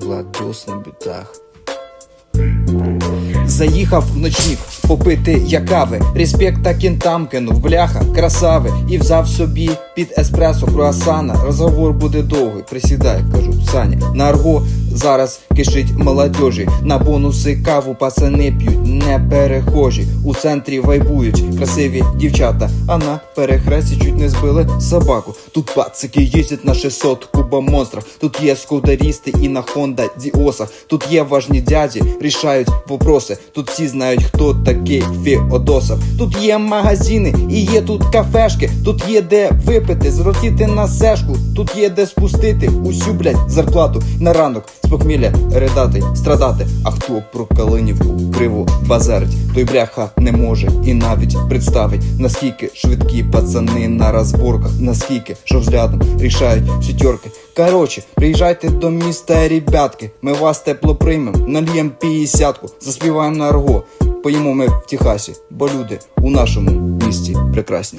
Гладос на бітах. Заїхав в ночник попити я кави. Респект та кінтам кинув, бляха, красави. І взяв собі під еспресо круасана. Розговор буде довгий. Присідай, кажу, Саня. На арго зараз кишить молодежі. На бонуси каву пацани п'ють, не перехожі. У центрі вайбують красиві дівчата. А на перехресті чуть не збили собаку. Тут пацики їздять на 600 куба монстрів. Тут є скударісти і на Honda Діосах. Тут є важні дяді, рішають вопроси. Тут всі знають, хто такий Феодосов. Тут є магазини і є тут кафешки. Тут є де випити, зротіти на сешку. Тут є де спустити усю блядь, зарплату на ранок з похмілля ридати, страдати. А хто про Калинівку криво базарить, той бляха не може і навіть представить, наскільки швидкі пацани на розборках, наскільки що взглядом рішають сітерки. Короче, приїжджайте до міста, ребятки. Ми вас тепло приймемо, нальєм п'ятдесятку, заспіваємо на арго. Поїмо ми в Техасі, бо люди у нашому місті прекрасні.